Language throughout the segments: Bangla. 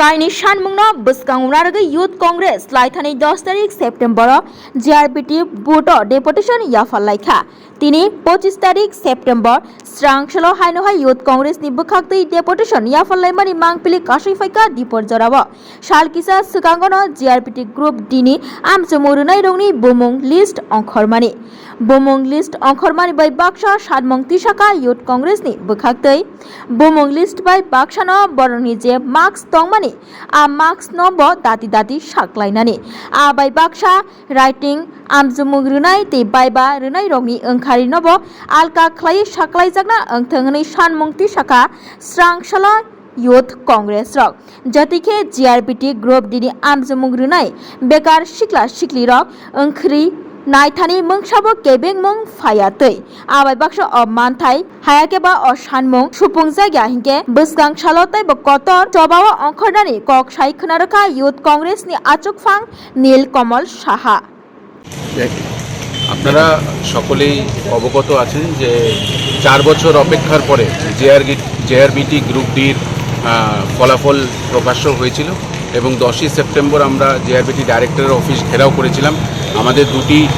kaini shanmungno bwskangrarga youth congress laithani 10 তারিখ সেপ্টেম্বর জিআরপিটি বুটো ডেপুটেশন ইয়াফালাইখা তিনি পঁচিশ তারিখ সেপ্টেম্বর স্রাংসল হাইনহাই youth congress bwkhaktwi deputation yafallaimani mangpili kasaifaika dipor jorao salkisa swkangono G R P T group ডিনি আমচুমু rwnai rokni bumung list ongkhormani bumung list ongkhormani bai list bai baksano boroni je marks tongmani a marks no bo dati dati saklainani a bai baksa writing আমজুমুग rwnai tei baiba rwnai rokni wngkhari no bo alka khlai saklaijakna wngthang hwnwi sanmung tisaka srangsala youth congress rok jatikhe grbt group dini amjumung rwnai bekar sikla sikli নাইথানি মং সাব কেবেং মং ফায়াতৈ আবাই বাক্স অবমান থাই হায়াকে বা অসান মং সুপুং জা গ্যাহিংকে বসগাং সালতাই বা চবাও অংখরানি কক সাইখনা রাখা ইউথ কংগ্রেস নি আচক ফাং নীল কমল সাহা। আপনারা সকলেই অবগত আছেন যে চার বছর অপেক্ষার পরে জেআরবিটি গ্রুপ ডির ফলাফল প্রকাশ্য হয়েছিল এবং দশই সেপ্টেম্বর আমরা জেআরবিটি ডাইরেক্টরের অফিস ঘেরাও করেছিলাম। আমাদের দুটি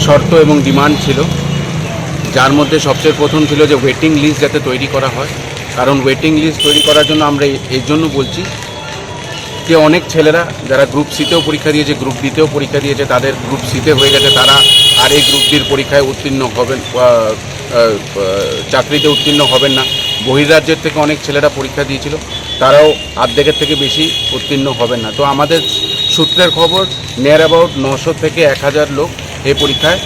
শর্ত এবং ডিমান্ড ছিল, যার মধ্যে সবচেয়ে প্রথম ছিল যে ওয়েটিং লিস্ট যাতে তৈরি করা হয়। কারণ ওয়েটিং লিস্ট তৈরি করার জন্য আমরা এ- এর জন্য বলছি যে অনেক ছেলেরা যারা গ্রুপ সিতেও পরীক্ষা দিয়েছে গ্রুপ ডিতেও পরীক্ষা দিয়েছে, তাদের গ্রুপ সিতে হয়ে গেছে, তারা আর এই গ্রুপ ডির পরীক্ষায় উত্তীর্ণ হবেন চাকরিতে উত্তীর্ণ হবেন না। বহির্রাজ্যের থেকে অনেক ছেলেরা পরীক্ষা দিয়েছিল, তারাও আর্ধেকের থেকে বেশি উত্তীর্ণ হবেন না। তো আমাদের সূত্রের খবর নিয়ার অ্যাবাউট নশো থেকে এক হাজার লোক এই পরীক্ষায়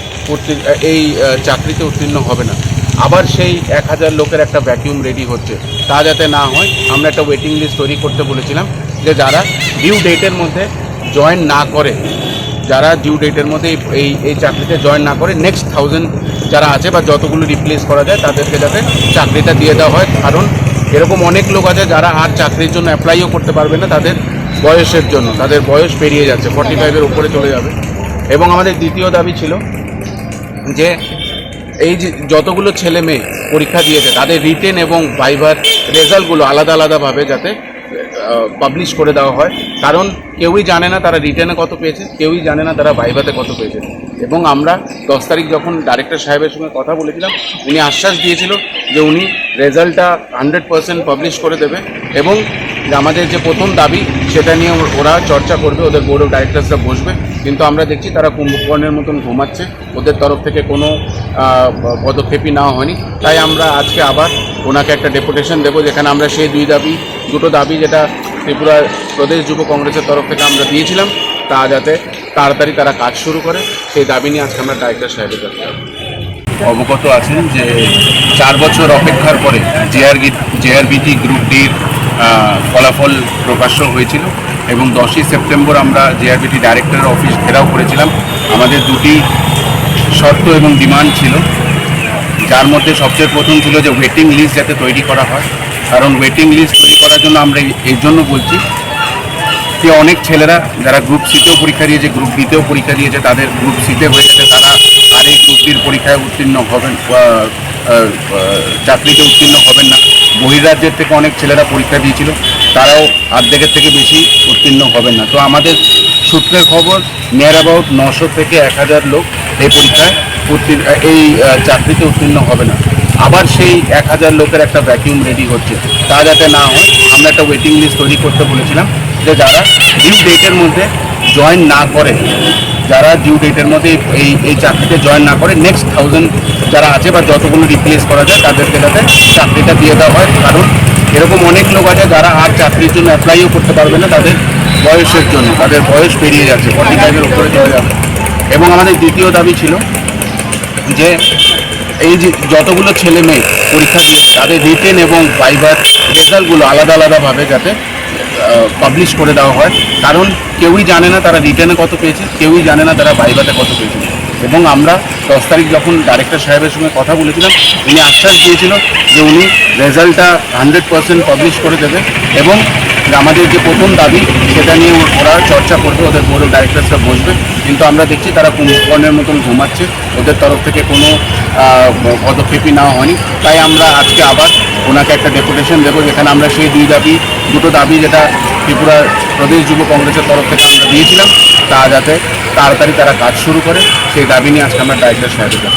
এই চাকরিতে উত্তীর্ণ হবে না। আবার সেই এক হাজার লোকের একটা ভ্যাকিউম রেডি হচ্ছে। তা যাতে না হয়, আমরা একটা ওয়েটিং লিস্ট তৈরি করতে বলেছিলাম যে যারা ডিউ ডেটের মধ্যে জয়েন না করে, যারা ডিউ ডেটের মধ্যে এই- এই এই চাকরিতে জয়েন না করে নেক্সট থাউজেন্ড যারা আছে বা যতগুলো রিপ্লেস করা যায়, তাদেরকে যাতে চাকরিটা দিয়ে দেওয়া হয়। কারণ এরকম অনেক লোক আছে যারা আর চাকরির জন্য অ্যাপ্লাইও করতে পারবে না, তাদের বয়সের জন্য। তাদের বয়স পেরিয়ে যাচ্ছে ফর্টি ফাইভের উপরে চলে যাবে। এবং আমাদের দ্বিতীয় দাবি ছিল যে এই যে যতগুলো ছেলে মেয়ে পরীক্ষা দিয়েছে, তাদের রিটেন এবং ভাইভার রেজাল্টগুলো আলাদা আলাদাভাবে যাতে পাবলিশ করে দেওয়া হয়। কারণ কেউই জানে না তারা রিটেনে কত পেয়েছে, কেউই জানে না তারা ভাইভাতে কত পেয়েছে। এবং আমরা দশ তারিখ যখন ডাইরেক্টর সাহেবের সঙ্গে কথা বলেছিলাম, উনি আশ্বাস দিয়েছিল যে উনি রেজাল্টটা হান্ড্রেড পার্সেন্ট পাবলিশ করে দেবে এবং যে আমাদের যে প্রথম দাবি সেটা নিয়ে ওরা চর্চা করবে ওদের বোর্ড অফ ডাইরেক্টরসরা বসবে। কিন্তু আমরা দেখছি তারা কুম্ভকর্ণের মতন ঘুমাচ্ছে। ওদের তরফ থেকে কোনো পদক্ষেপই নেওয়া হয়নি। তাই আমরা আজকে আবার ওনাকে একটা ডেপুটেশন দেবো যেখানে আমরা সেই দুই দাবি দুটো দাবি যেটা ত্রিপুরা প্রদেশ যুব কংগ্রেসের তরফ থেকে আমরা দিয়েছিলাম তা যাতে তাড়াতাড়ি তারা কাজ শুরু করে। সেই দাবি নিয়ে আজকে আমরা ডাইরেক্টর সাহেবের কাছে অবগত আছেন যে চার বছর অপেক্ষার পরে জেআর জেআরবিটি গ্রুপ ডির আহ, ফলাফল প্রকাশ্য হয়েছিল এবং দশই সেপ্টেম্বর আমরা জেআরবিটি ডাইরেক্টরের অফিস ঘেরাও করেছিলাম। আমাদের দুটি শর্ত এবং ডিমান্ড ছিল। যার মধ্যে সবচেয়ে প্রথম ছিল যে ওয়েটিং লিস্ট যাতে তৈরি করা হয়। কারণ ওয়েটিং লিস্ট তৈরি করার জন্য আমরা এই জন্য বলছি যে অনেক ছেলেরা যারা গ্রুপ সিতেও পরীক্ষা দিয়েছে গ্রুপ ডিতেও পরীক্ষা দিয়েছে, তাদের গ্রুপ সিতে হয়ে গেছে তারা আর এই গ্রুপ পরীক্ষায় উত্তীর্ণ হবেন চাকরিতে উত্তীর্ণ হবেন না। বহির্রাজ্যের থেকে অনেক ছেলেরা পরীক্ষা দিয়েছিল, তারাও অর্ধেকের থেকে বেশি উত্তীর্ণ হবেন না। তো আমাদের সূত্রের খবর নিয়ার অ্যাবাউট নশো থেকে এক হাজার লোক এই পরীক্ষায় উত্তীর্ণ, এই চাকরিতে উত্তীর্ণ হবে না। আবার সেই এক হাজার লোকের একটা ভ্যাকিউম রেডি হচ্ছে। তা যাতে না হয়, আমরা একটা ওয়েটিং লিস্ট তৈরি করতে বলেছিলাম যে যারা ডিউ ডেটের মধ্যে জয়েন না করে যারা ডিউ ডেটের মধ্যে এই এই চাকরিতে জয়েন না করে নেক্সট থাউজেন্ড যারা আছে বা যতগুলো রিপ্লেস করা যায়, তাদেরকে যাতে চাকরিটা দিয়ে দেওয়া হয়। কারণ এরকম অনেক লোক আছে যারা আর চাকরির জন্য অ্যাপ্লাইও করতে পারবে না তাদের বয়সের জন্য। তাদের বয়স পেরিয়ে যাচ্ছে ফর্টি ফাইভের উপরে চলে যাবে এবং আমাদের দ্বিতীয় দাবি ছিল যে এই যে যতগুলো ছেলে মেয়ে পরীক্ষা দিয়েছে, তাদের রিটেন এবং ভাইবার রেজাল্টগুলো আলাদা আলাদাভাবে যাতে পাবলিশ করে দেওয়া হয়। কারণ কেউই জানে না তারা রিটার্নে কত পেয়েছে, কেউই জানে না তারা ভাইভাতে কত পেয়েছে। এবং আমরা দশ তারিখ যখন ডাইরেক্টর সাহেবের সঙ্গে কথা বলেছিলাম, উনি আশ্বাস দিয়েছিল যে উনি রেজাল্টটা হান্ড্রেড পার্সেন্ট পাবলিশ করে দেবে এবং আমাদের যে প্রথম দাবি, সেটা নিয়ে ওরা চর্চা করবে, ওদের বোর্ড অফ ডাইরেক্টরসরা বসবে। কিন্তু আমরা দেখছি তারা কুম্ভকর্ণের মতন ঘুমাচ্ছে, ওদের তরফ থেকে কোনো পদক্ষেপই নেওয়া হয়নি। তাই আমরা আজকে আবার ওনাকে একটা ডেপুটেশন দেবো, যেখানে আমরা সেই দুই দাবি, দুটো দাবি যেটা ত্রিপুরা প্রদেশ যুব কংগ্রেসের তরফ থেকে আমরা দিয়েছিলাম, তা যাতে তাড়াতাড়ি তারা কাজ শুরু করে, সেই দাবি নিয়ে আজকে আমরা ডাইরেক্টর সাহায্য যাব।